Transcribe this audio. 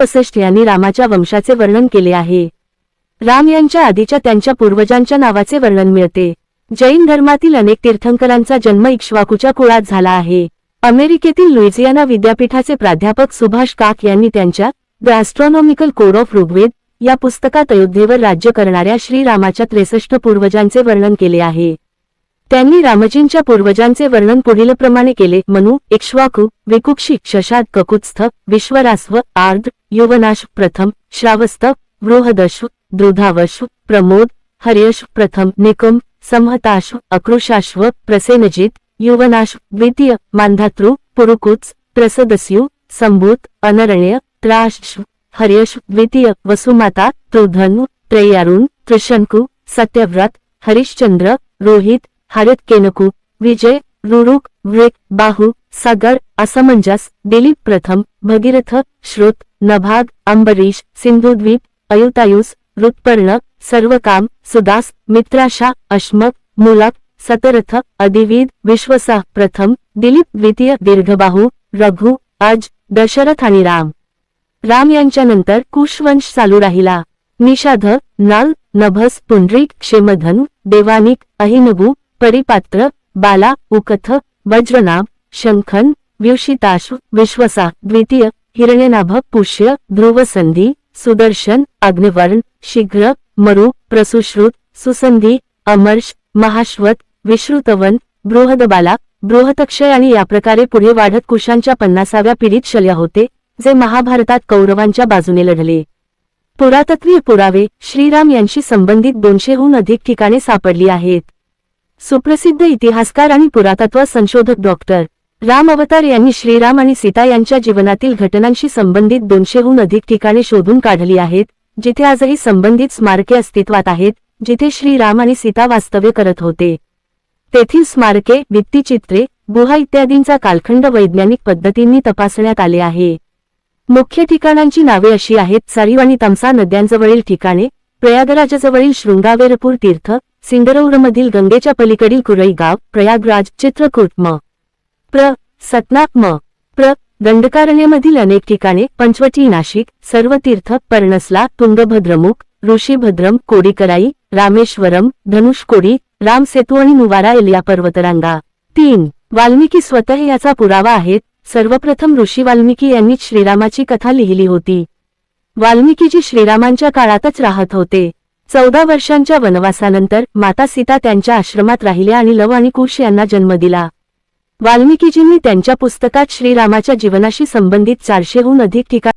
वसिष्ठ यांनी रामाच्या वंशाचे वर्णन केले आहे. राम यांच्या आधीच्या त्यांच्या पूर्वजांच्या नावाचे वर्णन मिळते. जैन धर्मातील अनेक तीर्थंकरांचा जन्म इक्ष्वाकूच्या कुळात झाला आहे. अमेरिकेतील लुइझियाना विद्यापीठाचे प्राध्यापक सुभाष काक यांनी त्यांच्या the astronomical code of Rigveda या पुस्तकात अयोध्येवर राज्य करणाऱ्या श्रीरामाच्या त्रेसष्ट पूर्वजांचे वर्णन केले आहे. त्यांनी रामजींच्या पूर्वजांचे वर्णन पुढीलप्रमाणे केले. मनु इक्ष्वाकू विकुक्षी शशाद ककुत्स्थ विश्वरास्व आर्द्र युवनाश प्रथम श्रावस्त बृहदश्व द्रुधावश्व प्रमोद हर्यश प्रथम निकुम संहताश्व अकृशाश्व प्रसेनजित युवनाश द्वितीय मांधातृ पुरुकुत्स त्रसदस्यु संभूत अनरण्य त्राश्व हर्यश द्वितीय वसुमाता त्रुधनु त्रयारुण त्रिशंकु सत्यव्रत हरिश्चंद्र रोहित हरित केनकू विजय रुरुक वृक बाहू सागर असमंजस दिलीप प्रथम भगीरथ श्रुत नभाग अंबरीश सिंधुद्वीप अयुतायुस रुत्पर्ण सर्वकाम सुदास मित्राशा अश्मक मुलक सतरथ अधिविद विश्वसा प्रथम दिलीप द्वितीय दीर्घबाहू रघु अज दशरथ आणि राम. राम यांच्यानंतर कुशवंश चालू राहिला. निषाध नल नभस पुंडरीक क्षेमधन देवानिक अहिनभू परिपात्र बाला उकथ वज्रनाभ शंखन व्युषिताश्व विश्वसा द्वितीय हिरण्यनाभ पुष्य ध्रुवसंधी सुदर्शन अग्निवर्ण शीघ्र मरु प्रसुश्रुत सुसंधी अमर्ष महाश्वत विश्रुतवन बृहदबाला बृहतक्षय आणि या प्रकारे पुढे वाढत कुशांच्या पन्नासाव्या पिढीत शल्य होते जे महाभारतात कौरवांच्या बाजूने लढले. पुरातत्वीय पुरावे श्रीराम यांशी संबंधित दोनशेहून अधिक ठिकाणे सापडली आहेत. सुप्रसिद्ध इतिहासकार आणि पुरातत्व संशोधक डॉक्टर राम अवतार यांनी श्रीराम आणि सीता यांच्या जीवनातील घटनांशी संबंधित दोनशेहून अधिक ठिकाणे शोधून काढली आहेत जिथे आजही संबंधित स्मारके अस्तित्वात आहेत जिथे श्रीराम आणि सीता वास्तव्य करत होते. तेथील स्मारके भित्तिचित्रे गुहा इत्यादींचा कालखंड वैज्ञानिक पद्धतींनी तपासण्यात आले आहे. मुख्य ठिकाणांची नावे अशी आहेत सारीव आणि तमसा नद्यांजवळील ठिकाणे प्रयागराजाजवळील शृंगावेरपूर तीर्थ सिंगरौरमधील गंगेच्या पलीकडील कुरई गाव प्रयागराज चित्रकूट म. प्र. सतनाक म. प्र. दंडकारण्यमधील अनेक ठिकाणे पंचवटी नाशिक सर्व तीर्थ पर्णसला तुंगभद्रमुख ऋषीभद्रम कोडीकराई रामेश्वरम धनुषकोडी राम सेतू आणि नुवारा एलिया पर्वतरांगा. तीन. वाल्मिकी स्वतः याचा पुरावा आहेत. सर्वप्रथम ऋषी वाल्मिकी यांनीच श्रीरामाची कथा लिहिली होती. वाल्मिकीजी श्रीरामांच्या काळातच राहत होते. चौदा वर्षांच्या वनवासानंतर माता सीता त्यांच्या आश्रमात राहिल्या आणि लव आणि कुश यांना जन्म दिला. वाल्मिकीजींनी त्यांच्या पुस्तकात श्रीरामाच्या जीवनाशी संबंधित चारशेहून अधिक ठिकाण